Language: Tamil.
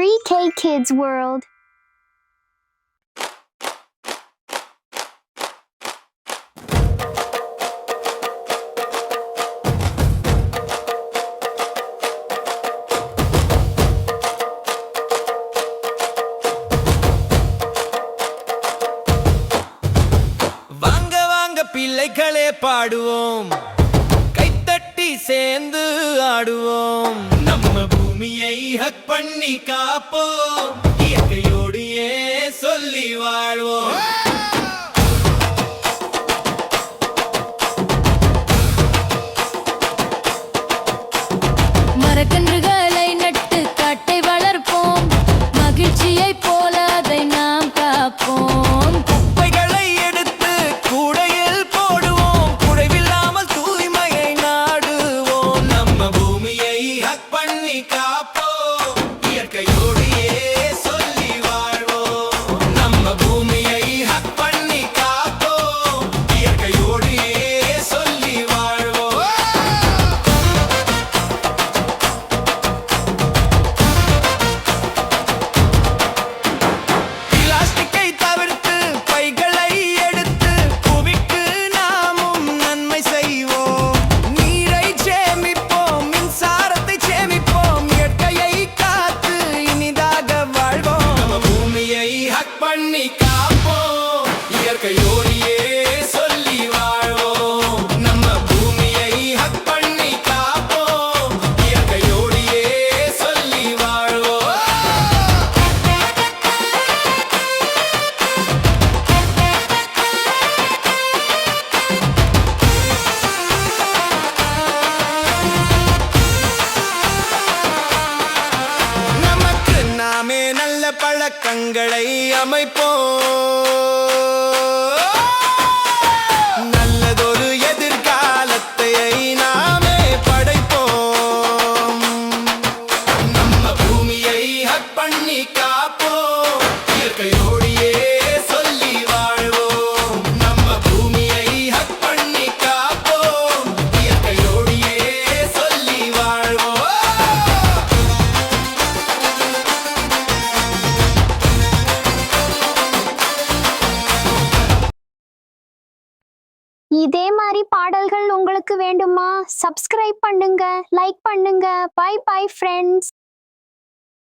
3K Kids World. பிள்ளைகளே பாடுவோம் கைத்தட்டி சேர்ந்து ஆடுவோம் பூமியை ஹக் பண்ணி காப்போம். இயற்கையோடையே சொல்லி வாழ்வோம். மரக்கன்றுகளை நட்டு காட்டை வளர்ப்போம். மகிழ்ச்சியை போ இலக்கங்களை அமைப்போம். இதே மாதிரி பாடல்கள் உங்களுக்கு வேண்டுமா? சப்ஸ்கிரைப் பண்ணுங்க லைக் பண்ணுங்க. By bye friends